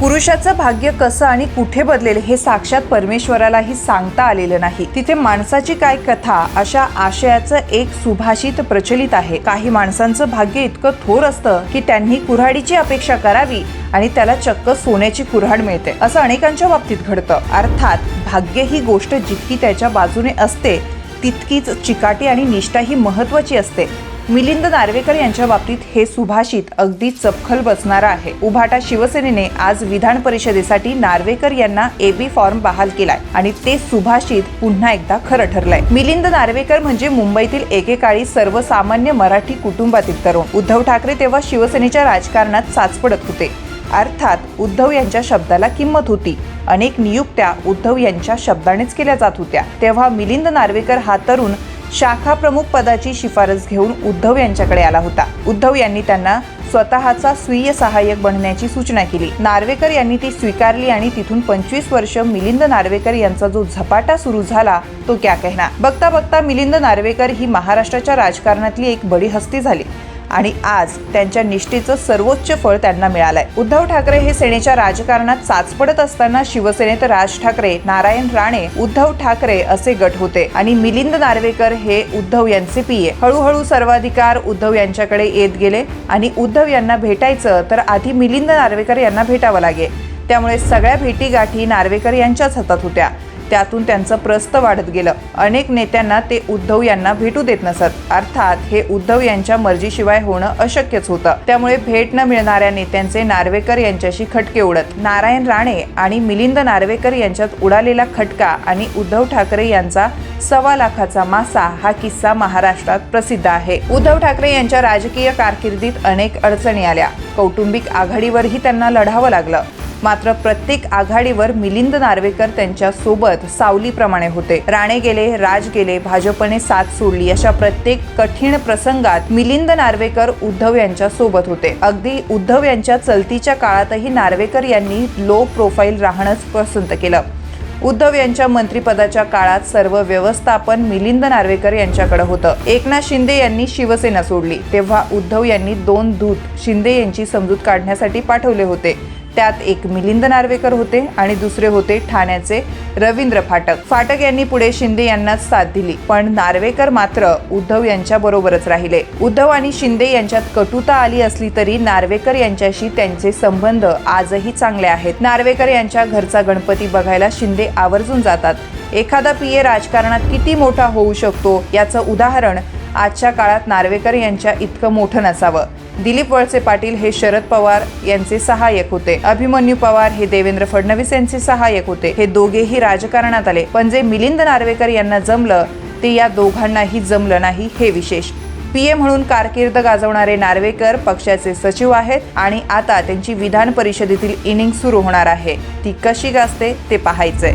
पुरुषाचं भाग्य कसं आणि कुठे बदलेल हे साक्षात परमेश्वरालाही सांगता आलेलं नाही. तिथे माणसाची काय कथा अशा आशयाचं एक सुभाषित प्रचलित आहे. काही माणसांचं भाग्य इतकं थोर असतं की त्यांनी कुऱ्हाडीची अपेक्षा करावी आणि त्याला चक्क सोन्याची कुऱ्हाड मिळते. असं अनेकांच्या बाबतीत घडतं. अर्थात भाग्य ही गोष्ट जितकी त्याच्या बाजूने असते तितकीच चिकाटी आणि निष्ठा ही महत्वाची असते. मिलिंद नार्वेकर यांच्या बाबतीत हे सुभाषित अगदी चपखल बसणारं आहे. उभाटा शिवसेनेने आज विधान परिषदेसाठी नार्वेकर यांना एबी फॉर्म बहाल केलाय आणि ते सुभाषित पुन्हा एकदा खरं ठरलंय. मिलिंद नार्वेकर म्हणजे मुंबईतील एकेकाळी सर्वसामान्य मराठी कुटुंबातील तरुण. उद्धव ठाकरे तेव्हा शिवसेनेच्या राजकारणात साचपडत होते. अर्थात उद्धव यांच्या शब्दाला किंमत होती. अनेक नियुक्त्या उद्धव यांच्या शब्दानेच केल्या जात होत्या. तेव्हा मिलिंद नार्वेकर हा तरुण शाखा प्रमुख पदाची शिफारस घेऊन उद्धव यांच्याकडे आला होता. उद्धव यांनी त्यांना स्वतःचा स्वीय सहाय्यक बनण्याची सूचना केली. नार्वेकर यांनी ती स्वीकारली आणि तिथून पंचवीस वर्ष मिलिंद नार्वेकर यांचा जो झपाटा सुरू झाला तो क्या कहना. बघता बघता मिलिंद नार्वेकर ही महाराष्ट्राच्या राजकारणातली एक बडी हस्ती झाली. आणि आज त्यांच्या निष्ठेचं सर्वोच्च फळ त्यांना मिळालंय. उद्धव ठाकरे हे सेनेच्या राजकारणात चाचपडत असताना शिवसेनेत राज ठाकरे नारायण राणे उद्धव ठाकरे असे गट होते आणि मिलिंद नार्वेकर हे उद्धव यांचे पीए हळूहळू सर्वाधिकार उद्धव यांच्याकडे येत गेले आणि उद्धव यांना भेटायचं तर आधी मिलिंद नार्वेकर यांना भेटावं लागेल. त्यामुळे सगळ्या भेटी गाठी नार्वेकर यांच्याच हातात होत्या. त्यातून त्यांचं प्रस्त वाढत गेलं. अनेक नेत्यांना ते उद्धव यांना भेटू देत नसत. अर्थात हे उद्धव यांच्या मर्जीशिवाय होणं अशक्यच होतं. त्यामुळे भेट न मिळणाऱ्या नेत्यांचे नार्वेकर यांच्याशी खटके उडत. नारायण राणे आणि मिलिंद नार्वेकर यांच्यात उडालेला खटका आणि उद्धव ठाकरे यांचा सव्वा लाखाचा मासा हा किस्सा महाराष्ट्रात प्रसिद्ध आहे. उद्धव ठाकरे यांच्या राजकीय कारकिर्दीत अनेक अडचणी आल्या. कौटुंबिक आघाडीवरही त्यांना लढावं लागलं. मात्र प्रत्येक आघाडीवर मिलिंद नार्वेकर त्यांच्यासोबत सावलीप्रमाणे होते. राणे गेले राज गेले भाजपने साथ सोडली अशा प्रत्येक कठीण प्रसंगात मिलिंद नार्वेकर उद्धव यांच्या सोबत होते. अगदी उद्धव यांच्या चलतीच्या काळातही नार्वेकर यांनी लो प्रोफाईल राहणंच पसंत केलं. उद्धव यांच्या मंत्रिपदाच्या काळात सर्व व्यवस्थापन मिलिंद नार्वेकर यांच्याकडे होतं. एकनाथ शिंदे यांनी शिवसेना सोडली. तेव्हा उद्धव यांनी दोन दूत शिंदे यांची समजूत काढण्यासाठी पाठवले होते. त्यात एक मिलिंद नार्वेकर होते आणि दुसरे होते ठाण्याचे रवींद्र फाटक. फाटक यांनी पुढे शिंदे यांनाच साथ दिली पण नार्वेकर मात्र उद्धव यांच्या बरोबरच राहिले. उद्धव आणि शिंदे यांच्यात कटुता आली असली तरी नार्वेकर यांच्याशी त्यांचे संबंध आजही चांगले आहेत. नार्वेकर यांच्या घरचा गणपती बघायला शिंदे आवर्जून जातात. एखादा पीए राजकारणात किती मोठा होऊ शकतो याचं उदाहरण आजच्या काळात नार्वेकर यांच्या इतकं मोठं नसावं. दिलीप वळसे पाटील हे शरद पवार यांचे सहाय्यक होते. अभिमन्यू पवार हे देवेंद्र फडणवीस यांचे सहाय्यक होते. हे दोघेही राजकारणात आले. पण जे मिलिंद नार्वेकर यांना जमलं ते या दोघांनाही जमलं नाही हे विशेष. पीए म्हणून कारकीर्द गाजवणारे नार्वेकर पक्षाचे सचिव आहेत आणि आता त्यांची विधान परिषदेतील इनिंग सुरू होणार आहे. ती कशी गाजते ते पाहायचंय.